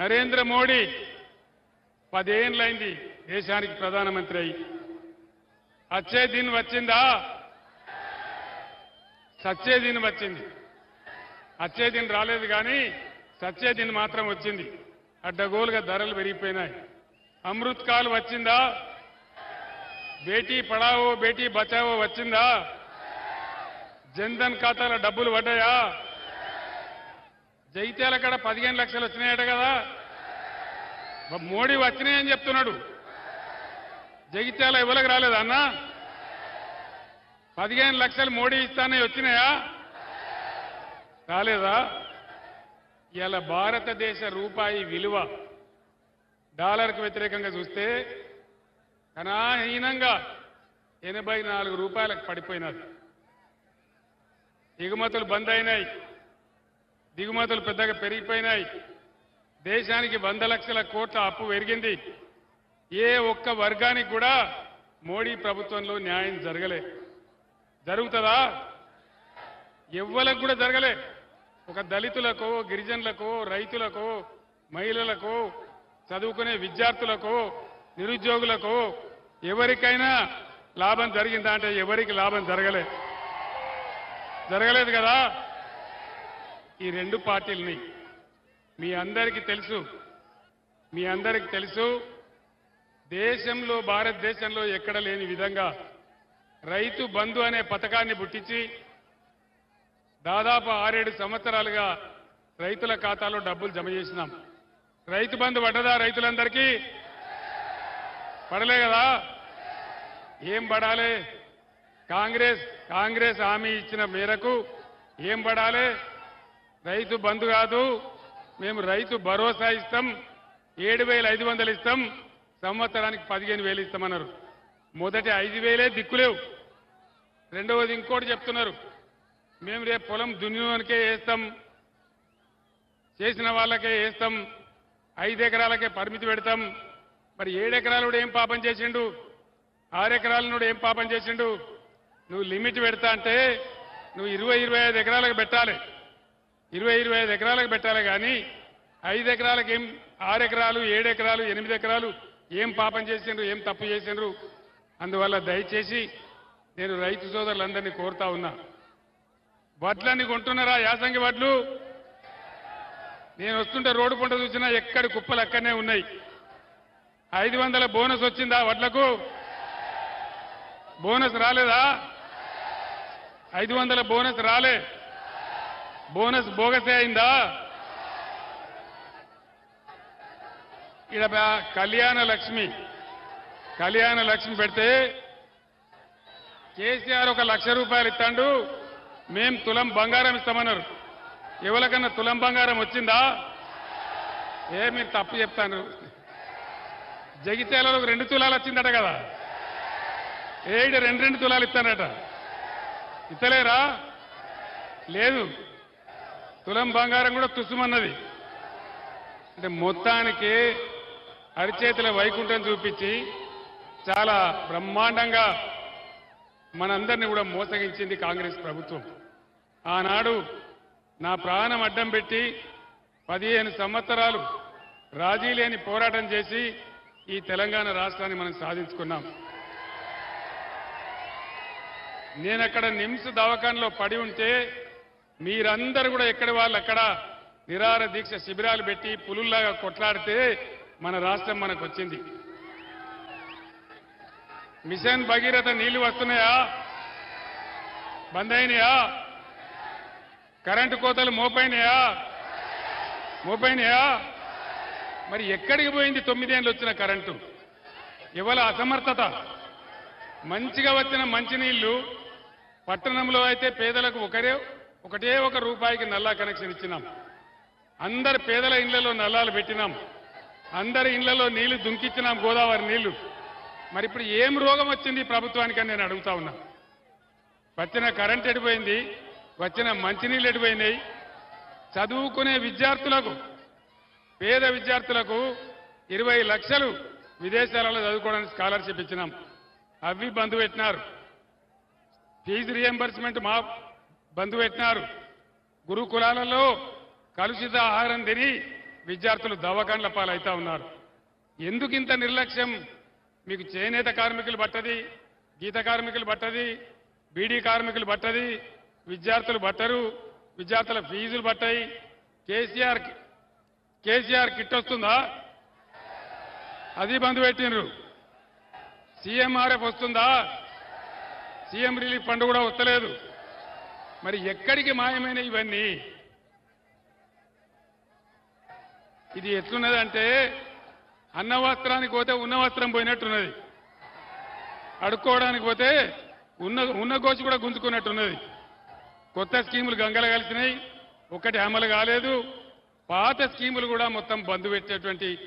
నరేంద్ర మోడీ పదేండ్లైంది దేశానికి ప్రధానమంత్రి అయి. వచ్చే దిన్ వచ్చిందా? సచ్చే దిన్ వచ్చింది. వచ్చే దిన్ రాలేదు కానీ సచ్చే దిన్ మాత్రం వచ్చింది. అడ్డగోలుగా ధరలు పెరిగిపోయినాయి. అమృత్ కాల్ వచ్చిందా? బేటీ పడావో బేటీ బచావో వచ్చిందా? జన్ధన్ ఖాతాల డబ్బులు పడ్డాయా? జైత్యాల కాడ పదిహేను లక్షలు వచ్చినాయట కదా. మోడీ వచ్చినాయని చెప్తున్నాడు. జగిత్యాల ఇవ్వలకు రాలేదా అన్న? పదిహేను లక్షలు మోడీ ఇస్తానే వచ్చినాయా? రాలేదా? ఇలా భారతదేశ రూపాయి విలువ డాలర్కు వ్యతిరేకంగా చూస్తే కనాహీనంగా ఎనభై నాలుగు రూపాయలకు పడిపోయినది ఎగుమతులు బంద్ అయినాయి. దిగుమతులు పెద్దగా పెరిగిపోయినాయి. దేశానికి వంద లక్షల కోట్ల అప్పు పెరిగింది. ఏ ఒక్క వర్గానికి కూడా మోడీ ప్రభుత్వంలో న్యాయం జరగలే. జరుగుతుందా? ఎవ్వలకు కూడా జరగలే. ఒక దళితులకు గిరిజనులకు రైతులకు మహిళలకు చదువుకునే విద్యార్థులకు నిరుద్యోగులకు ఎవరికైనా లాభం జరిగిందా అంటే ఎవరికి లాభం జరగలే. జరగలేదు కదా? ఈ రెండు పార్టీలని. మీ అందరికీ తెలుసు. మీ అందరికీ తెలుసు. దేశంలో భారతదేశంలో ఎక్కడ లేని విధంగా రైతు బంధు అనే పథకాన్ని పుట్టించి దాదాపు ఆరేడు సంవత్సరాలుగా రైతుల ఖాతాలో డబ్బులు జమ చేసినాం. రైతు బంధు పడ్డదా రైతులందరికీ? పడలే కదా? ఏం పడాలి? కాంగ్రెస్ కాంగ్రెస్ హామీ ఇచ్చిన మేరకు ఏం పడాలి? రైతు బంధు కాదు మేము రైతు భరోసా ఇస్తాం ఏడు వేల ఐదు వందలు ఇస్తాం సంవత్సరానికి పదిహేను వేలు ఇస్తామన్నారు. మొదటి ఐదు వేలే దిక్కులేవు. రెండవది ఇంకోటి చెప్తున్నారు మేము రేపు పొలం దున్నికే వేస్తాం చేసిన వాళ్ళకే వేస్తాం ఐదు ఎకరాలకే పరిమితి పెడతాం. మరి ఏడెకరాలు కూడా ఏం పాపం చేసిండు? ఆరు ఎకరాల ఏం పాపం చేసిండు? నువ్వు లిమిట్ పెడతా అంటే నువ్వు ఇరవై ఇరవై ఐదు ఎకరాలకు పెట్టాలి. ఇరవై ఇరవై ఐదు ఎకరాలకు పెట్టాలి కానీ ఐదు ఎకరాలకు ఏం ఆరు ఎకరాలు ఏడు ఎకరాలు ఎనిమిది ఎకరాలు ఏం పాపం చేసిండ్రు ఏం తప్పు చేసిండ్రు? అందువల్ల దయచేసి నేను రైతు సోదరులందరినీ కోరుతా ఉన్నా. వడ్లన్నీ కొంటున్నారా యాసంగి వడ్లు? నేను వస్తుంటే రోడ్డు పంట చూసినా ఎక్కడి కుప్పలు అక్కడనే ఉన్నాయి. ఐదు వందల బోనస్ వచ్చిందా వడ్లకు? బోనస్ రాలేదా? ఐదు వందల బోనస్ రాలే. బోనస్ బోగసే అయిందా? ఇక్కడ కళ్యాణ లక్ష్మి కళ్యాణ లక్ష్మి పెడితే కేసీఆర్ ఒక లక్ష రూపాయలు ఇస్తాడు మేం తులం బంగారం ఇస్తామన్నారు. ఎవరికన్నా తులం బంగారం వచ్చిందా? ఏ మీరు తప్పు చెప్తాను జగిత్యాలలో రెండు తులాలు వచ్చిందట కదా. ఏడు రెండు రెండు తులాలు ఇస్తానట ఇస్తలేరా? లేదు. తులం బంగారం కూడా తుసుమన్నది. అంటే మొత్తానికి అరిచేతుల వైకుంఠం చూపించి చాలా బ్రహ్మాండంగా మనందరినీ కూడా మోసగించింది కాంగ్రెస్ ప్రభుత్వం. ఆనాడు నా ప్రాణం అడ్డం పెట్టి పదిహేను సంవత్సరాలు రాజీ లేని పోరాటం చేసి ఈ తెలంగాణ రాష్ట్రాన్ని మనం సాధించుకున్నాం. నేను అక్కడ నిమ్స్ దవాఖానలో పడి ఉంటే మీరందరూ కూడా ఎక్కడి వాళ్ళు అక్కడ నిరార దీక్ష శిబిరాలు పెట్టి పులుల్లాగా కొట్లాడితే మన రాష్ట్రం మనకు వచ్చింది. మిషన్ భగీరథ నీళ్ళు వస్తున్నాయా? బంద్ అయినాయా కరెంటు కోతలు మోపైనాయా? మోపైనాయా? మరి ఎక్కడికి పోయింది తొమ్మిదేళ్ళు వచ్చిన కరెంటు? ఇవాళ అసమర్థత. మంచిగా వచ్చిన మంచినీళ్ళు పట్టణంలో అయితే పేదలకు ఒకరే ఒకటే ఒక రూపాయికి నల్లా కనెక్షన్ ఇచ్చినాం. అందరి పేదల ఇళ్ళలో నల్లాలు పెట్టినాం. అందరి ఇళ్ళలో నీళ్ళు దుంకిచ్చినాం గోదావరి నీళ్ళు. మరి ఇప్పుడు ఏం రోగం వచ్చింది ప్రభుత్వానికి నేను అడుగుతా ఉన్నా. వచ్చిన కరెంట్ ఎడిపోయింది వచ్చిన మంచినీళ్ళు ఎడిపోయినాయి. చదువుకునే విద్యార్థులకు పేద విద్యార్థులకు ఇరవై లక్షలు విదేశాలలో చదువుకోవడానికి స్కాలర్షిప్ ఇచ్చినాం. అవి బంధు పెట్టినారు. ఫీజు రియంబర్స్మెంట్ మా బంధు పెట్టినారు. గురుకులాలలో కలుషిత ఆహారం తిని విద్యార్థులు దవాఖాన్ల పాలవుతా ఉన్నారు. ఎందుకు ఇంత నిర్లక్ష్యం? మీకు చేనేత కార్మికులు పట్టది గీత కార్మికులు పట్టది బీడీ కార్మికులు పట్టది విద్యార్థులు పట్టరు విద్యార్థుల ఫీజులు పట్టాయి కేసీఆర్ కేసీఆర్ కిట్ వస్తుందా? అది బంద్ పెట్టినరు సీఎంఆర్ఎఫ్ వస్తుందా? సీఎం రిలీఫ్ ఫండ్ కూడా వస్తలేదు. మరి ఎక్కడికి మాయమైన ఇవన్నీ? ఇది ఎట్లున్నదంటే అన్న వస్త్రానికి పోతే ఉన్న వస్త్రం పోయినట్టున్నది. అడుక్కోవడానికి పోతే ఉన్న ఉన్న గోచి కూడా గుంజుకున్నట్టున్నది. కొత్త స్కీములు గంగల కలిసినాయి. ఒకటి అమలు కాలేదు. పాత స్కీములు కూడా మొత్తం బంద్ పెట్టేటువంటి